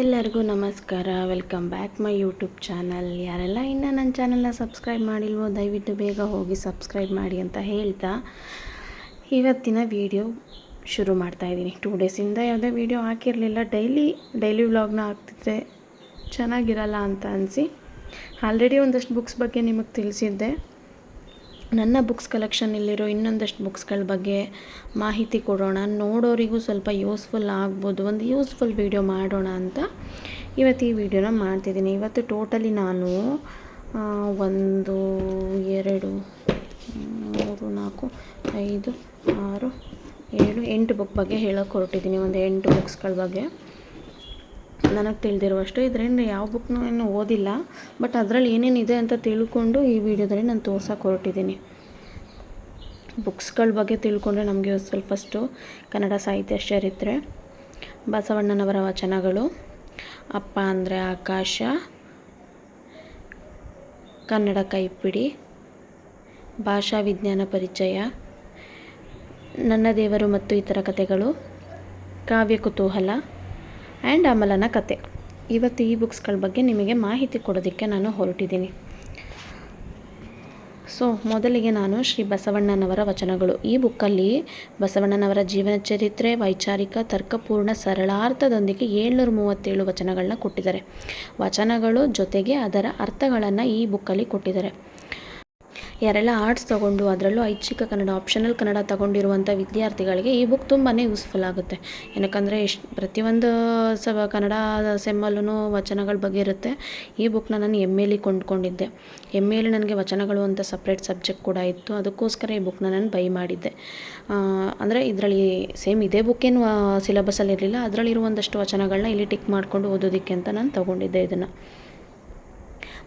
ಎಲ್ಲರಿಗೂ ನಮಸ್ಕಾರ. Welcome back my YouTube channel ಯಾರೆಲ್ಲ ಇನ್ನೂ ನನ್ನ ಚಾನಲ್ನ ಸಬ್ಸ್ಕ್ರೈಬ್ ಮಾಡಿಲ್ವೋ, ದಯವಿಟ್ಟು ಬೇಗ ಹೋಗಿ ಸಬ್ಸ್ಕ್ರೈಬ್ ಮಾಡಿ ಅಂತ ಹೇಳ್ತಾ ಇವತ್ತಿನ ವಿಡಿಯೋ ಶುರು ಮಾಡ್ತಾ ಇದ್ದೀನಿ. ಟೂ ಡೇಸಿಂದ ಯಾವುದೇ ವೀಡಿಯೋ ಹಾಕಿರಲಿಲ್ಲ. ಡೈಲಿ ಡೈಲಿ ವ್ಲಾಗ್ನ ಹಾಕ್ತಿದ್ರೆ ಚೆನ್ನಾಗಿರಲ್ಲ ಅಂತ ಅನಿಸಿ. ಆಲ್ರೆಡಿ ಒಂದಷ್ಟು ಬುಕ್ಸ್ ಬಗ್ಗೆ ನಿಮಗೆ ತಿಳಿಸಿದ್ದೆ. ನನ್ನ ಬುಕ್ಸ್ ಕಲೆಕ್ಷನ್ನಲ್ಲಿರೋ ಇನ್ನೊಂದಷ್ಟು ಬುಕ್ಸ್ಗಳ ಬಗ್ಗೆ ಮಾಹಿತಿ ಕೊಡೋಣ. ನೋಡೋರಿಗೂ ಸ್ವಲ್ಪ ಯೂಸ್ಫುಲ್ ಆಗ್ಬೋದು. ಒಂದು ಯೂಸ್ಫುಲ್ ವೀಡಿಯೋ ಮಾಡೋಣ ಅಂತ ಇವತ್ತು ಈ ವಿಡಿಯೋನ ಮಾಡ್ತಿದ್ದೀನಿ. ಇವತ್ತು ಟೋಟಲಿ ನಾನು ಒಂದು, ಎರಡು, ಮೂರು, ನಾಲ್ಕು, ಐದು, ಆರು, ಏಳು, ಎಂಟು ಬುಕ್ ಬಗ್ಗೆ ಹೇಳೋಕ್ಕೆ ಹೊರಟಿದ್ದೀನಿ. ಒಂದು ಎಂಟು ಬುಕ್ಸ್ಗಳ ಬಗ್ಗೆ. ನನಗೆ ತಿಳಿದಿರುವಷ್ಟು ಇದರಿಂದ ಯಾವ ಬುಕ್ನೂ ಏನು ಓದಿಲ್ಲ. ಬಟ್ ಅದರಲ್ಲಿ ಏನೇನಿದೆ ಅಂತ ತಿಳ್ಕೊಂಡು ಈ ವಿಡಿಯೋದಲ್ಲಿ ನಾನು ತೋರ್ಸೋಕೆ ಹೊರಟಿದ್ದೀನಿ ಬುಕ್ಸ್ಗಳ ಬಗ್ಗೆ ತಿಳ್ಕೊಂಡ್ರೆ ನಮಗೆ ಸ್ವಲ್ಪ ಫಸ್ಟು ಕನ್ನಡ ಸಾಹಿತ್ಯ, ಚರಿತ್ರೆ, ಬಸವಣ್ಣನವರ ವಚನಗಳು, ಅಪ್ಪ ಅಂದರೆ ಆಕಾಶ, ಕನ್ನಡ ಕೈಪಿಡಿ, ಭಾಷಾ ವಿಜ್ಞಾನ ಪರಿಚಯ, ನನ್ನ ದೇವರು ಮತ್ತು ಇತರ ಕಥೆಗಳು, ಕಾವ್ಯ ಕುತೂಹಲ ಆ್ಯಂಡ್ ಅಮಲನ ಕತೆ. ಇವತ್ತು ಈ ಬುಕ್ಸ್ಗಳ ಬಗ್ಗೆ ನಿಮಗೆ ಮಾಹಿತಿ ಕೊಡೋದಕ್ಕೆ ನಾನು ಹೊರಟಿದ್ದೀನಿ. ಸೊ, ಮೊದಲಿಗೆ ನಾನು ಶ್ರೀ ಬಸವಣ್ಣನವರ ವಚನಗಳು. ಈ ಬುಕ್ಕಲ್ಲಿ ಬಸವಣ್ಣನವರ ಜೀವನ ಚರಿತ್ರೆ, ವೈಚಾರಿಕ, ತರ್ಕಪೂರ್ಣ, ಸರಳಾರ್ಥದೊಂದಿಗೆ ಏಳ್ನೂರ ಮೂವತ್ತೇಳು ವಚನಗಳನ್ನ ಕೊಟ್ಟಿದ್ದಾರೆ. ವಚನಗಳು ಜೊತೆಗೆ ಅದರ ಅರ್ಥಗಳನ್ನು ಈ ಬುಕ್ಕಲ್ಲಿ ಕೊಟ್ಟಿದ್ದಾರೆ. ಯಾರೆಲ್ಲ ಆರ್ಟ್ಸ್ ತಗೊಂಡು ಅದರಲ್ಲೂ ಐಚ್ಛಿಕ ಕನ್ನಡ ಆಪ್ಷನಲ್ ಕನ್ನಡ ತಗೊಂಡಿರುವಂಥ ವಿದ್ಯಾರ್ಥಿಗಳಿಗೆ ಈ ಬುಕ್ ತುಂಬಾ ಯೂಸ್ಫುಲ್ ಆಗುತ್ತೆ. ಏನಕ್ಕಂದರೆ ಎಷ್ಟು, ಪ್ರತಿಯೊಂದು ಸ, ಕನ್ನಡ ಸೆಮ್ಮಲ್ಲೂ ವಚನಗಳ ಬಗ್ಗೆ ಇರುತ್ತೆ. ಈ ಬುಕ್ನ ನಾನು ಎಂ ಎಲಿ ಕೊಂಡ್ಕೊಂಡಿದ್ದೆ. ಎಂ ಎಲಿ ನನಗೆ ವಚನಗಳು ಅಂತ ಸಪ್ರೇಟ್ ಸಬ್ಜೆಕ್ಟ್ ಕೂಡ ಇತ್ತು. ಅದಕ್ಕೋಸ್ಕರ ಈ ಬುಕ್ನ ನಾನು ಬೈ ಮಾಡಿದ್ದೆ. ಅಂದರೆ ಇದರಲ್ಲಿ ಸೇಮ್ ಇದೇ ಬುಕ್ಕೇನು ಸಿಲೆಬಸಲ್ಲಿ ಇರಲಿಲ್ಲ ಅದರಲ್ಲಿರುವಂಥಷ್ಟು ವಚನಗಳನ್ನ ಇಲ್ಲಿ ಟಿಕ್ ಮಾಡಿಕೊಂಡು ಓದೋದಕ್ಕೆ ಅಂತ ನಾನು ತೊಗೊಂಡಿದ್ದೆ ಇದನ್ನು.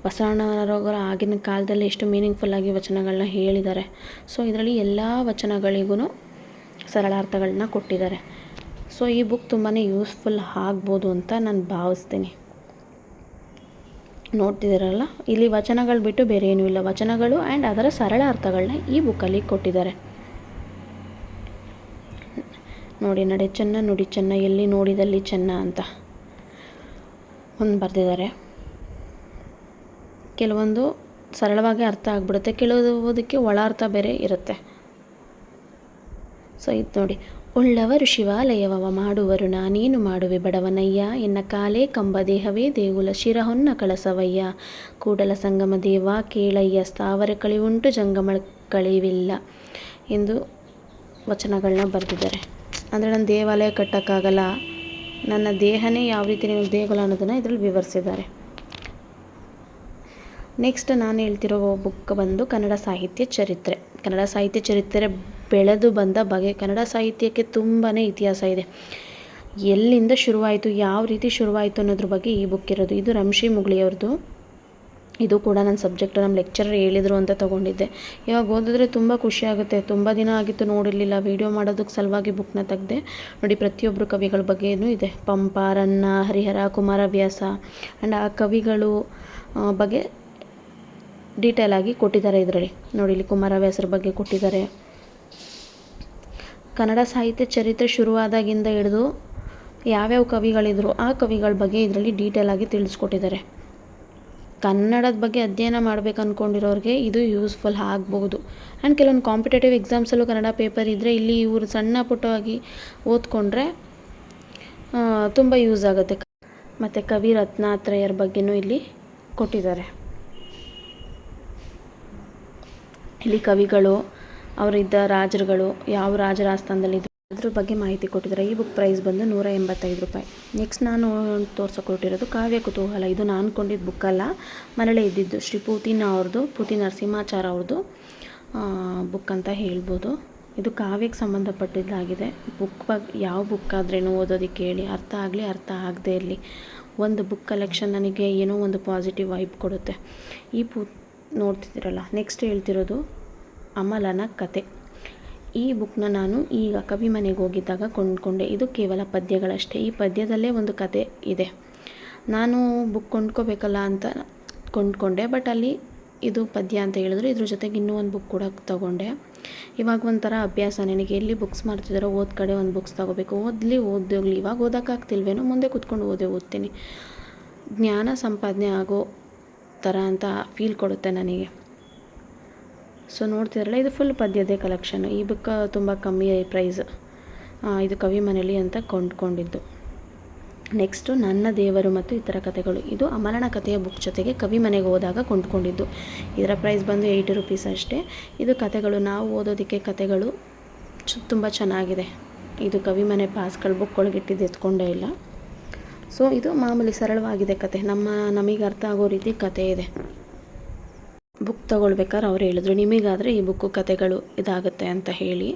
ಬಸವಣ್ಣನವರ ಆಗಿನ ಕಾಲದಲ್ಲಿ ಎಷ್ಟು ಮೀನಿಂಗ್ಫುಲ್ಲಾಗಿ ವಚನಗಳನ್ನ ಹೇಳಿದ್ದಾರೆ. ಸೊ ಇದರಲ್ಲಿ ಎಲ್ಲ ವಚನಗಳಿಗೂ ಸರಳಾರ್ಥಗಳನ್ನ ಕೊಟ್ಟಿದ್ದಾರೆ. ಸೊ ಈ ಬುಕ್ ತುಂಬಾ ಯೂಸ್ಫುಲ್ ಆಗ್ಬೋದು ಅಂತ ನಾನು ಭಾವಿಸ್ತೀನಿ. ನೋಡ್ತಿದ್ದೀರಲ್ಲ? ಇಲ್ಲಿ ವಚನಗಳು ಬಿಟ್ಟು ಬೇರೆ ಏನೂ ಇಲ್ಲ. ವಚನಗಳು ಆ್ಯಂಡ್ ಅದರ ಸರಳ ಅರ್ಥಗಳನ್ನ ಈ ಬುಕ್ಕಲ್ಲಿ ಕೊಟ್ಟಿದ್ದಾರೆ. ನೋಡಿ, ನಡೆ ಚೆನ್ನ ನುಡಿ ಚೆನ್ನ, ಎಲ್ಲಿ ನೋಡಿದಲ್ಲಿ ಚೆನ್ನ ಅಂತ. ಒಂದು ಬರೆದಿದ್ದಾರೆ. ಕೆಲವೊಂದು ಸರಳವಾಗಿ ಅರ್ಥ ಆಗ್ಬಿಡುತ್ತೆ. ಕೆಲವುದಕ್ಕೆ ಒಳ ಅರ್ಥ ಬೇರೆ ಇರುತ್ತೆ. ಸೊ ಇದು ನೋಡಿ. ಉಳ್ಳವರು ಶಿವಾಲಯವವ ಮಾಡುವರು, ನಾನೇನು ಮಾಡುವೆ ಬಡವನಯ್ಯ? ಎನ್ನ ಕಾಲೇ ಕಂಬ ದೇಹವೇ ದೇಗುಲ, ಶಿರಹೊನ್ನ ಕಳಸವಯ್ಯ? ಕೂಡಲ ಸಂಗಮ ದೇವ, ಕೇಳಯ್ಯ, ಸ್ಥಾವರ ಕಳಿವುಂಟು ಜಂಗಮ ಕಳಿವಿಲ್ಲ ಎಂದು ವಚನಗಳನ್ನ ಬರೆದಿದ್ದಾರೆ. ಅಂದರೆ ನನ್ನ ದೇವಾಲಯ ಕಟ್ಟೋಕ್ಕಾಗಲ್ಲ, ನನ್ನ ದೇಹನೇ ಯಾವ ರೀತಿ ನಿಮಗೆ ದೇಗುಲ ಅನ್ನೋದನ್ನು ಇದರಲ್ಲಿ ವಿವರಿಸಿದ್ದಾರೆ. ನೆಕ್ಸ್ಟ್ ನಾನು ಹೇಳ್ತಿರೋ ಬುಕ್ ಬಂದು ಕನ್ನಡ ಸಾಹಿತ್ಯ ಚರಿತ್ರೆ. ಕನ್ನಡ ಸಾಹಿತ್ಯ ಚರಿತ್ರೆ ಬೆಳೆದು ಬಂದ ಬಗೆ, ಕನ್ನಡ ಸಾಹಿತ್ಯಕ್ಕೆ ತುಂಬಾ ಇತಿಹಾಸ ಇದೆ. ಎಲ್ಲಿಂದ ಶುರುವಾಯಿತು, ಯಾವ ರೀತಿ ಶುರುವಾಯಿತು ಅನ್ನೋದ್ರ ಬಗ್ಗೆ ಈ ಬುಕ್ ಇರೋದು. ಇದು ರಂಶಿ ಮುಗ್ಳಿಯವ್ರದ್ದು ಇದು ಕೂಡ ನನ್ನ ಸಬ್ಜೆಕ್ಟ್ ನಮ್ಮ ಲೆಕ್ಚರರ್ ಹೇಳಿದರು ಅಂತ ತೊಗೊಂಡಿದ್ದೆ. ಇವಾಗ ಓದಿದ್ರೆ ತುಂಬ ಖುಷಿ ಆಗುತ್ತೆ. ತುಂಬ ದಿನ ಆಗಿತ್ತು ನೋಡಿರಲಿಲ್ಲ. ವೀಡಿಯೋ ಮಾಡೋದಕ್ಕೆ ಸಲುವಾಗಿ ಬುಕ್ನ ತೆಗೆದೆ. ನೋಡಿ ಪ್ರತಿಯೊಬ್ಬರು ಕವಿಗಳ ಬಗ್ಗೆಯೂ ಇದೆ. ಪಂಪ, ರನ್ನ, ಹರಿಹರ, ಕುಮಾರವ್ಯಾಸ ಆ್ಯಂಡ್ ಆ ಕವಿಗಳು ಬಗ್ಗೆ ಡೀಟೇಲ್ ಆಗಿ ಕೊಟ್ಟಿದ್ದಾರೆ ಇದರಲ್ಲಿ. ನೋಡಿ, ಇಲ್ಲಿ ಕುಮಾರವ್ಯಾಸರ ಬಗ್ಗೆ ಕೊಟ್ಟಿದ್ದಾರೆ. ಕನ್ನಡ ಸಾಹಿತ್ಯ ಚರಿತ್ರೆ ಶುರುವಾದಾಗಿಂದ ಹಿಡಿದು ಯಾವ್ಯಾವ ಕವಿಗಳಿದ್ರು ಆ ಕವಿಗಳ ಬಗ್ಗೆ ಇದರಲ್ಲಿ ಡೀಟೇಲ್ ಆಗಿ ತಿಳಿಸ್ಕೊಟ್ಟಿದ್ದಾರೆ. ಕನ್ನಡದ ಬಗ್ಗೆ ಅಧ್ಯಯನ ಮಾಡಬೇಕು ಅಂದ್ಕೊಂಡಿರೋರಿಗೆ ಇದು ಯೂಸ್ಫುಲ್ ಆಗ್ಬೋದು. ಆ್ಯಂಡ್ ಕೆಲವೊಂದು ಕಾಂಪಿಟೇಟಿವ್ ಎಕ್ಸಾಮ್ಸಲ್ಲೂ ಕನ್ನಡ ಪೇಪರ್ ಇದ್ದರೆ ಇಲ್ಲಿ ಇವರು ಸಣ್ಣ ಪುಟ್ಟವಾಗಿ ಓದ್ಕೊಂಡ್ರೆ ತುಂಬ ಯೂಸ್ ಆಗುತ್ತೆ. ಮತ್ತು ಕವಿ ರತ್ನಾತ್ರೇಯರ ಬಗ್ಗೆನೂ ಇಲ್ಲಿ ಕೊಟ್ಟಿದ್ದಾರೆ. ಇಲ್ಲಿ ಕವಿಗಳು, ಅವರಿದ್ದ ರಾಜರುಗಳು ಯಾವ ರಾಜರ ಆಸ್ಥಾನದಲ್ಲಿದ್ದರು ಅದ್ರ ಬಗ್ಗೆ ಮಾಹಿತಿ ಕೊಟ್ಟಿದ್ದಾರೆ. ಈ ಬುಕ್ ಪ್ರೈಸ್ ಬಂದು ನೂರ ಎಂಬತ್ತೈದು ರೂಪಾಯಿ. ನೆಕ್ಸ್ಟ್ ನಾನು ತೋರ್ಸೋಕೆ ಕಾವ್ಯ ಕುತೂಹಲ. ಇದು ನಾನು ಕೊಂಡಿದ್ದ ಬುಕ್ ಅಲ್ಲ. ಮರಳೆ ಇದ್ದಿದ್ದು ಶ್ರೀ ಪೂತಿನ ಅವ್ರದ್ದು ಪೂತಿ ನರಸಿಂಹಾಚಾರ ಅವ್ರದ್ದು ಬುಕ್ ಅಂತ ಹೇಳ್ಬೋದು. ಇದು ಕಾವ್ಯಕ್ಕೆ ಸಂಬಂಧಪಟ್ಟಿದ್ದಾಗಿದೆ. ಬುಕ್ ಬಗ್ಗೆ ಯಾವ ಬುಕ್ ಆದ್ರೇನು ಓದೋದಕ್ಕೆ ಹೇಳಿ ಅರ್ಥ ಆಗಲಿ, ಅರ್ಥ ಆಗದೇ ಇರಲಿ. ಒಂದು ಬುಕ್ ಕಲೆಕ್ಷನ್ ನನಗೆ ಏನೋ ಒಂದು ಪಾಸಿಟಿವ್ ವೈಬ್ ಕೊಡುತ್ತೆ. ಈ ಪು ನೋಡ್ತಿದ್ದೀರಲ್ಲ ನೆಕ್ಸ್ಟ್ ಹೇಳ್ತಿರೋದು ಅಮಲನ ಕತೆ. ಈ ಬುಕ್ನ ನಾನು ಈಗ ಕವಿ ಮನೆಗೆ ಹೋಗಿದ್ದಾಗ ಕೊಂಡ್ಕೊಂಡೆ. ಇದು ಕೇವಲ ಪದ್ಯಗಳಷ್ಟೇ, ಈ ಪದ್ಯದಲ್ಲೇ ಒಂದು ಕತೆ ಇದೆ. ನಾನು ಬುಕ್ ಕೊಂಡ್ಕೋಬೇಕಲ್ಲ ಅಂತ ಕೊಂಡ್ಕೊಂಡೆ ಬಟ್ ಅಲ್ಲಿ ಇದು ಪದ್ಯ ಅಂತ ಹೇಳಿದ್ರು ಇದ್ರ ಜೊತೆಗೆ ಇನ್ನೂ ಒಂದು ಬುಕ್ ಕೂಡ ತಗೊಂಡೆ. ಇವಾಗ ಒಂಥರ ಅಭ್ಯಾಸ ನನಗೆ. ಎಲ್ಲಿ ಬುಕ್ಸ್ ಮಾಡ್ತಿದ್ದಾರೋ ಓದ್ ಕಡೆ ಒಂದು ಬುಕ್ಸ್ ತೊಗೋಬೇಕು. ಓದಲಿ ಓದೋಗ್ಲಿ ಇವಾಗ ಓದೋಕ್ಕಾಗ್ತಿಲ್ವೇನೋ, ಮುಂದೆ ಕೂತ್ಕೊಂಡು ಓದೇ ಓದ್ತೀನಿ. ಜ್ಞಾನ ಸಂಪಾದನೆ ಆಗೋ ಥರ ಅಂತ ಫೀಲ್ ಕೊಡುತ್ತೆ ನನಗೆ. ಸೊ ನೋಡ್ತಿದ್ರಲ್ಲ ಇದು ಫುಲ್ ಪದ್ಯದೇ ಕಲೆಕ್ಷನ್ ಈ ಬುಕ್ ತುಂಬ ಕಮ್ಮಿ ಪ್ರೈಸ್ ಇದು ಕವಿ ಮನೆಯಲ್ಲಿ ಅಂತ ಕೊಂಡ್ಕೊಂಡಿದ್ದು. ನೆಕ್ಸ್ಟು ನನ್ನ ದೇವರು ಮತ್ತು ಇತರ ಕಥೆಗಳು. ಇದು ಅಮರಣ ಕಥೆಯ ಬುಕ್ ಜೊತೆಗೆ ಕವಿ ಮನೆಗೆ ಹೋದಾಗ ಕೊಂಡ್ಕೊಂಡಿದ್ದು. ಇದರ ಪ್ರೈಸ್ ಬಂದು ಏಯ್ಟಿ ರುಪೀಸ್ ಅಷ್ಟೇ. ಇದು ಕಥೆಗಳು, ನಾವು ಓದೋದಕ್ಕೆ ಕಥೆಗಳು ತುಂಬ ಚೆನ್ನಾಗಿದೆ. ಇದು ಕವಿ ಮನೆ ಪಾಸ್ಗಳು ಇಟ್ಟಿದ್ದು ಎತ್ಕೊಂಡೇ ಇಲ್ಲ. ಸೊ ಇದು ಮಾಮೂಲಿ ಸರಳವಾಗಿದೆ ಕತೆ. ನಮ್ಮ, ನಮಗೆ ಅರ್ಥ ಆಗೋ ರೀತಿ ಕತೆ ಇದೆ. ಬುಕ್ ತೊಗೊಳ್ಬೇಕಾದ್ರೆ ಅವ್ರು ಹೇಳಿದ್ರು. ನಿಮಗಾದರೆ ಈ ಬುಕ್ಕು ಕತೆಗಳು ಇದಾಗುತ್ತೆ ಅಂತ ಹೇಳಿ.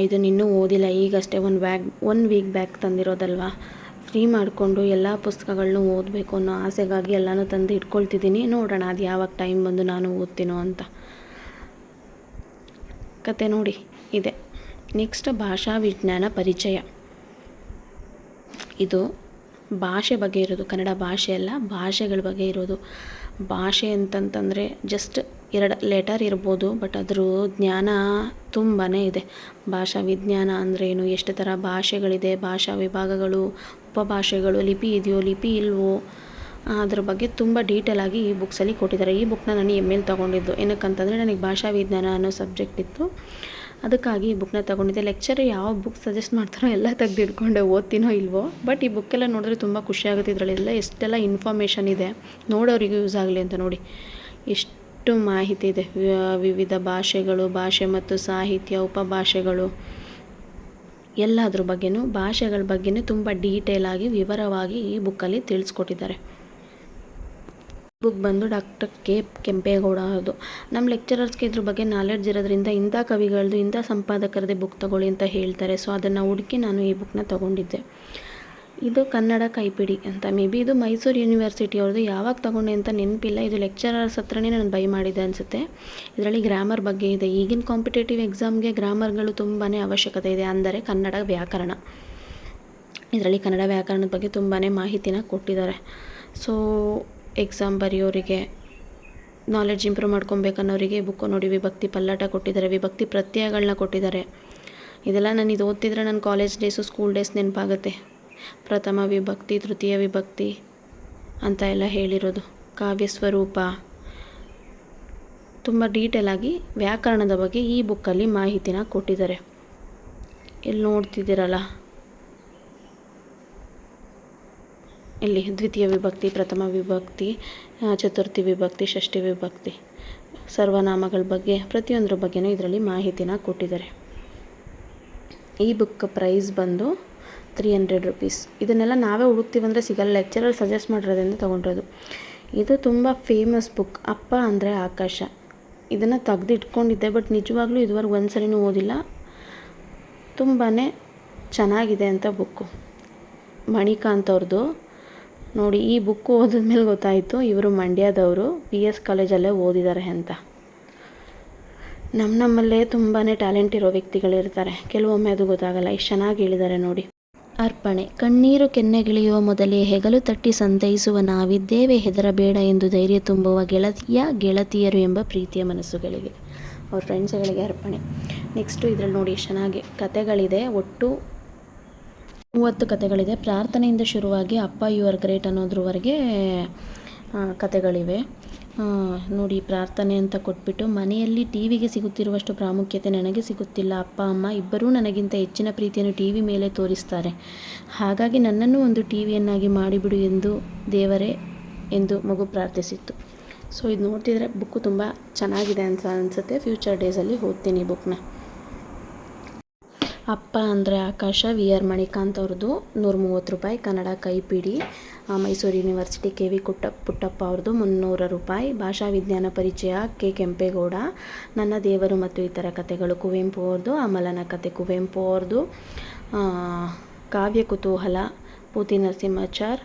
ಇದು ಇನ್ನೂ ಓದಿಲ್ಲ. ಈಗಷ್ಟೇ ಒಂದು ಬ್ಯಾಗ್ ಒನ್ ವೀಕ್ ಬ್ಯಾಗ್ ತಂದಿರೋದಲ್ವಾ? ಫ್ರೀ ಮಾಡಿಕೊಂಡು ಎಲ್ಲ ಪುಸ್ತಕಗಳನ್ನೂ ಓದಬೇಕು ಅನ್ನೋ ಆಸೆಗಾಗಿ ಎಲ್ಲನೂ ತಂದು ಇಟ್ಕೊಳ್ತಿದ್ದೀನಿ. ನೋಡೋಣ ಅದು ಯಾವಾಗ ಟೈಮ್ ಬಂದು ನಾನು ಓದ್ತೀನೋ ಅಂತ. ಕತೆ ನೋಡಿ. ಇದೆ. ನೆಕ್ಸ್ಟ್ ಭಾಷಾ ವಿಜ್ಞಾನ ಪರಿಚಯ. ಇದು ಭಾಷೆ ಬಗ್ಗೆ ಇರೋದು, ಕನ್ನಡ ಭಾಷೆ ಅಲ್ಲ, ಭಾಷೆಗಳ ಬಗ್ಗೆ ಇರೋದು. ಭಾಷೆ ಅಂತಂತಂದರೆ ಜಸ್ಟ್ ಎರಡು ಲೆಟರ್ ಇರ್ಬೋದು ಬಟ್ ಅದ್ರ ಜ್ಞಾನ ತುಂಬಾ ಇದೆ. ಭಾಷಾ ವಿಜ್ಞಾನ ಅಂದ್ರೇನು ಎಷ್ಟು ಥರ ಭಾಷೆಗಳಿದೆ, ಭಾಷಾ ವಿಭಾಗಗಳು, ಉಪಭಾಷೆಗಳು, ಲಿಪಿ ಇದೆಯೋ, ಲಿಪಿ ಇಲ್ವೋ, ಅದ್ರ ಬಗ್ಗೆ ತುಂಬ ಡೀಟೇಲಾಗಿ ಈ ಬುಕ್ಸಲ್ಲಿ ಕೊಟ್ಟಿದ್ದಾರೆ. ಈ ಬುಕ್ನ ನಾನು ಎಂ ಎಲ್ ತೊಗೊಂಡಿದ್ದು. ಏನಕ್ಕಂತಂದರೆ ನನಗೆ ಭಾಷಾ ವಿಜ್ಞಾನ ಅನ್ನೋ ಸಬ್ಜೆಕ್ಟ್ ಇತ್ತು. ಅದಕ್ಕಾಗಿ ಈ ಬುಕ್ನ ತೊಗೊಂಡಿದ್ದೆ. ಲೆಕ್ಚರ್ ಯಾವ ಬುಕ್ ಸಜೆಸ್ಟ್ ಮಾಡ್ತಾರೋ ಎಲ್ಲ ತೆಗೆದಿಟ್ಕೊಂಡೆ, ಓದ್ತೀನೋ ಇಲ್ವೋ? ಬಟ್ ಈ ಬುಕ್ಕೆಲ್ಲ ನೋಡಿದ್ರೆ ತುಂಬ ಖುಷಿಯಾಗುತ್ತೆ ಇದರಲ್ಲೆಲ್ಲ. ಎಷ್ಟೆಲ್ಲ ಇನ್ಫಾರ್ಮೇಷನ್ ಇದೆ. ನೋಡೋರಿಗೂ ಯೂಸ್ ಆಗಲಿ ಅಂತ ನೋಡಿ. ಎಷ್ಟು ಮಾಹಿತಿ ಇದೆ. ವಿವಿಧ ಭಾಷೆಗಳು, ಭಾಷೆ ಮತ್ತು ಸಾಹಿತ್ಯ, ಉಪಭಾಷೆಗಳು. ಎಲ್ಲದ್ರ ಬಗ್ಗೆನೂ, ಭಾಷೆಗಳ ಬಗ್ಗೆನೂ ತುಂಬ ಡೀಟೇಲಾಗಿ ವಿವರವಾಗಿ ಈ ಬುಕ್ಕಲ್ಲಿ ತಿಳಿಸ್ಕೊಟ್ಟಿದ್ದಾರೆ. ಬುಕ್ ಬಂದು ಡಾಕ್ಟರ್ ಕೆ ಕೆಂಪೇಗೌಡ ಅದು ನಮ್ಮ ಲೆಕ್ಚರರ್ಸ್ಗೆ ಇದ್ರ ಬಗ್ಗೆ ನಾಲೆಡ್ಜ್ ಇರೋದ್ರಿಂದ ಇಂಥ ಕವಿಗಳದ್ದು ಇಂಥ ಸಂಪಾದಕರದೇ ಬುಕ್ ತಗೊಳ್ಳಿ ಅಂತ ಹೇಳ್ತಾರೆ. ಸೊ ಅದನ್ನು ಹುಡುಕಿ ನಾನು ಈ ಬುಕ್ನ ತೊಗೊಂಡಿದ್ದೆ. ಇದು ಕನ್ನಡ ಕೈಪಿಡಿ ಅಂತ. ಮೇ ಬಿ ಇದು ಮೈಸೂರು ಯೂನಿವರ್ಸಿಟಿ ಅವ್ರದ್ದು. ಯಾವಾಗ ತೊಗೊಂಡೆ ಅಂತ ನೆನಪಿಲ್ಲ. ಇದು ಲೆಕ್ಚರರ್ಸ್ ಹತ್ರನೇ ನಾನು ಬೈ ಮಾಡಿದೆ ಅನಿಸುತ್ತೆ. ಇದರಲ್ಲಿ ಗ್ರಾಮರ್ ಬಗ್ಗೆ ಇದೆ. ಈಗಿನ ಕಾಂಪಿಟೇಟಿವ್ ಎಕ್ಸಾಮ್ಗೆ ಗ್ರಾಮರ್ಗಳು ತುಂಬಾ ಅವಶ್ಯಕತೆ ಇದೆ ಅಂದರೆ ಕನ್ನಡ ವ್ಯಾಕರಣ. ಇದರಲ್ಲಿ ಕನ್ನಡ ವ್ಯಾಕರಣದ ಬಗ್ಗೆ ತುಂಬಾ ಮಾಹಿತಿನ ಕೊಟ್ಟಿದ್ದಾರೆ. ಸೊ ಎಕ್ಸಾಮ್ ಬರೆಯೋರಿಗೆ ನಾಲೆಡ್ಜ್ ಇಂಪ್ರೂವ್ ಮಾಡ್ಕೊಬೇಕನ್ನೋರಿಗೆ ಬುಕ್ಕು ನೋಡಿ ವಿಭಕ್ತಿ ಪಲ್ಲಾಟ ಕೊಟ್ಟಿದ್ದಾರೆ, ವಿಭಕ್ತಿ ಪ್ರತ್ಯಯಗಳನ್ನ ಕೊಟ್ಟಿದ್ದಾರೆ. ಇದೆಲ್ಲ ನಾನು ಇದು ಓದ್ತಿದ್ರೆ ನನ್ನ ಕಾಲೇಜ್ ಡೇಸು ಸ್ಕೂಲ್ ಡೇಸ್ ನೆನಪಾಗುತ್ತೆ. ಪ್ರಥಮ ವಿಭಕ್ತಿ, ತೃತೀಯ ವಿಭಕ್ತಿ ಅಂತ ಎಲ್ಲ ಹೇಳಿರೋದು. ಕಾವ್ಯ ಸ್ವರೂಪ. ತುಂಬ ಡೀಟೇಲಾಗಿ ವ್ಯಾಕರಣದ ಬಗ್ಗೆ ಈ ಬುಕ್ಕಲ್ಲಿ ಮಾಹಿತಿನ ಕೊಟ್ಟಿದ್ದಾರೆ. ಇಲ್ಲಿ ನೋಡ್ತಿದ್ದೀರಲ್ಲ? ಇಲ್ಲಿ ದ್ವಿತೀಯ ವಿಭಕ್ತಿ, ಪ್ರಥಮ ವಿಭಕ್ತಿ ಚತುರ್ಥಿ ವಿಭಕ್ತಿ, ಷಷ್ಠಿ ವಿಭಕ್ತಿ ಸರ್ವನಾಮಗಳ ಬಗ್ಗೆ, ಪ್ರತಿಯೊಂದರ ಬಗ್ಗೆನೂ ಇದರಲ್ಲಿ ಮಾಹಿತಿನ ಕೊಟ್ಟಿದ್ದಾರೆ. ಈ ಬುಕ್ ಪ್ರೈಸ್ ಬಂದು ತ್ರೀ ಹಂಡ್ರೆಡ್ ರುಪೀಸ್ ಇದನ್ನೆಲ್ಲ ನಾವೇ ಹುಡುಕ್ತೀವಂದರೆ ಸಿಗಲ್ಲ ಲೆಕ್ಚರಲ್ಲಿ ಸಜೆಸ್ಟ್ ಮಾಡಿರೋದ್ರಿಂದ ತೊಗೊಂಡಿರೋದು. ಇದು ತುಂಬ ಫೇಮಸ್ ಬುಕ್ ಅಪ್ಪ ಅಂದರೆ ಆಕಾಶ. ಇದನ್ನು ತೆಗೆದು ಇಟ್ಕೊಂಡಿದ್ದೆ ಬಟ್ ನಿಜವಾಗ್ಲೂ ಇದುವರೆಗೂ ಒಂದು ಓದಿಲ್ಲ. ತುಂಬಾ ಚೆನ್ನಾಗಿದೆ ಅಂತ ಬುಕ್ಕು ಮಣಿಕಾಂತ್ ಅವ್ರದ್ದು ನೋಡಿ, ಈ ಬುಕ್ ಓದಿದ್ಮೇಲೆ ಗೊತ್ತಾಯಿತು. ಇವರು ಮಂಡ್ಯದವರು. ಪಿ ಎಸ್ ಕಾಲೇಜಲ್ಲೇ ಓದಿದ್ದಾರೆ ಅಂತ. ನಮ್ಮ ನಮ್ಮಲ್ಲೇ ತುಂಬಾ ಟ್ಯಾಲೆಂಟ್ ಇರೋ ವ್ಯಕ್ತಿಗಳಿರ್ತಾರೆ ಕೆಲವೊಮ್ಮೆ ಅದು ಗೊತ್ತಾಗಲ್ಲ. ಎಷ್ಟು ಚೆನ್ನಾಗಿ ಹೇಳಿದ್ದಾರೆ ನೋಡಿ. ಅರ್ಪಣೆ. ಕಣ್ಣೀರು ಕೆನ್ನೆಗಿಳಿಯುವ ಮೊದಲೇ ಹೆಗಲು ತಟ್ಟಿ ಸಂತೈಸುವ ನಾವಿದ್ದೇವೆ ಹೆದರಬೇಡ ಎಂದು ಧೈರ್ಯ ತುಂಬುವ ಗೆಳತಿಯ ಗೆಳತಿಯರು ಎಂಬ ಪ್ರೀತಿಯ ಮನಸ್ಸುಗಳಿಗೆ. ಅವ್ರ ಫ್ರೆಂಡ್ಸ್ಗಳಿಗೆ ಅರ್ಪಣೆ. ನೆಕ್ಸ್ಟು ಇದರಲ್ಲಿ ನೋಡಿ ಎಷ್ಟು ಚೆನ್ನಾಗಿ ಕತೆಗಳಿದೆ. ಒಟ್ಟು ಮೂವತ್ತು ಕತೆಗಳಿದೆ. ಪ್ರಾರ್ಥನೆಯಿಂದ ಶುರುವಾಗಿ ಅಪ್ಪ, ಯು ಆರ್ ಗ್ರೇಟ್ ಅನ್ನೋದ್ರವರೆಗೆ ಕತೆಗಳಿವೆ. ನೋಡಿ, ಪ್ರಾರ್ಥನೆ ಅಂತ ಕೊಟ್ಬಿಟ್ಟು, ಮನೆಯಲ್ಲಿ ಟಿ ವಿಗೆ ಸಿಗುತ್ತಿರುವಷ್ಟು ಪ್ರಾಮುಖ್ಯತೆ ನನಗೆ ಸಿಗುತ್ತಿಲ್ಲ. ಅಪ್ಪ, ಅಮ್ಮ ಇಬ್ಬರೂ ನನಗಿಂತ ಹೆಚ್ಚಿನ ಪ್ರೀತಿಯನ್ನು ಟಿ ವಿ ಮೇಲೆ ತೋರಿಸ್ತಾರೆ. ಹಾಗಾಗಿ ನನ್ನನ್ನು ಒಂದು ಟಿ ವಿಯನ್ನಾಗಿ ಮಾಡಿಬಿಡು ಎಂದು ದೇವರೇ, ಎಂದು ಮಗು ಪ್ರಾರ್ಥಿಸಿತ್ತು. ಸೊ, ಇದು ನೋಡ್ತಿದ್ರೆ ಬುಕ್ಕು ತುಂಬ ಚೆನ್ನಾಗಿದೆ ಅಂತ ಅನಿಸುತ್ತೆ. ಫ್ಯೂಚರ್ ಡೇಸಲ್ಲಿ ಓದ್ತೀನಿ ಬುಕ್ನ. ಅಪ್ಪ ಅಂದರೆ ಆಕಾಶ, ವಿ ಆರ್ ಮಣಿಕಾಂತ್ ಅವ್ರದ್ದು. ನೂರ ಮೂವತ್ತು ರೂಪಾಯಿ ಕನ್ನಡ ಕೈಪಿಡಿ. ಮೈಸೂರು ಯೂನಿವರ್ಸಿಟಿ ಕೆ ವಿ ಕುಟ್ಟ, ಪುಟ್ಟಪ್ಪ ಅವ್ರದ್ದು ಮುನ್ನೂರು ರೂಪಾಯಿ. ಭಾಷಾ ವಿಜ್ಞಾನ ಪರಿಚಯ ಕೆ ಕೆಂಪೇಗೌಡ. ನನ್ನ ದೇವರು ಮತ್ತು ಇತರ ಕಥೆಗಳು ಕುವೆಂಪು ಅವ್ರದ್ದು, ಅಮಲನ ಕತೆ ಕುವೆಂಪು ಅವ್ರದ್ದು. ಕಾವ್ಯ ಕುತೂಹಲ, ಪೂತಿ ನರಸಿಂಹಾಚಾರ್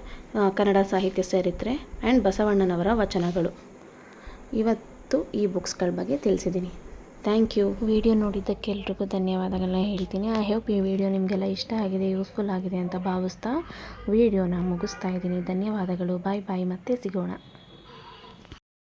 ಕನ್ನಡ ಸಾಹಿತ್ಯ ಚರಿತ್ರೆ ಆ್ಯಂಡ್ ಬಸವಣ್ಣನವರ ವಚನಗಳು. ಇವತ್ತು ಈ ಬುಕ್ಸ್ಗಳ ಬಗ್ಗೆ ತಿಳಿಸಿದ್ದೀನಿ ಥ್ಯಾಂಕ್ ಯು ವಿಡಿಯೋ ನೋಡಿದ್ದಕ್ಕೆ ಎಲ್ರಿಗೂ ಧನ್ಯವಾದಗಳನ್ನ ಹೇಳ್ತೀನಿ. ಐ ಹೋಪ್ ಈ ವಿಡಿಯೋ ನಿಮಗೆಲ್ಲ ಇಷ್ಟ ಆಗಿದೆ ಯೂಸ್ಫುಲ್ ಆಗಿದೆ ಅಂತ ಭಾವಿಸ್ತಾ ವಿಡಿಯೋನ ಮುಗಿಸ್ತಾ ಇದ್ದೀನಿ. ಧನ್ಯವಾದಗಳು. ಬಾಯ್ ಬಾಯ್ ಮತ್ತೆ ಸಿಗೋಣ.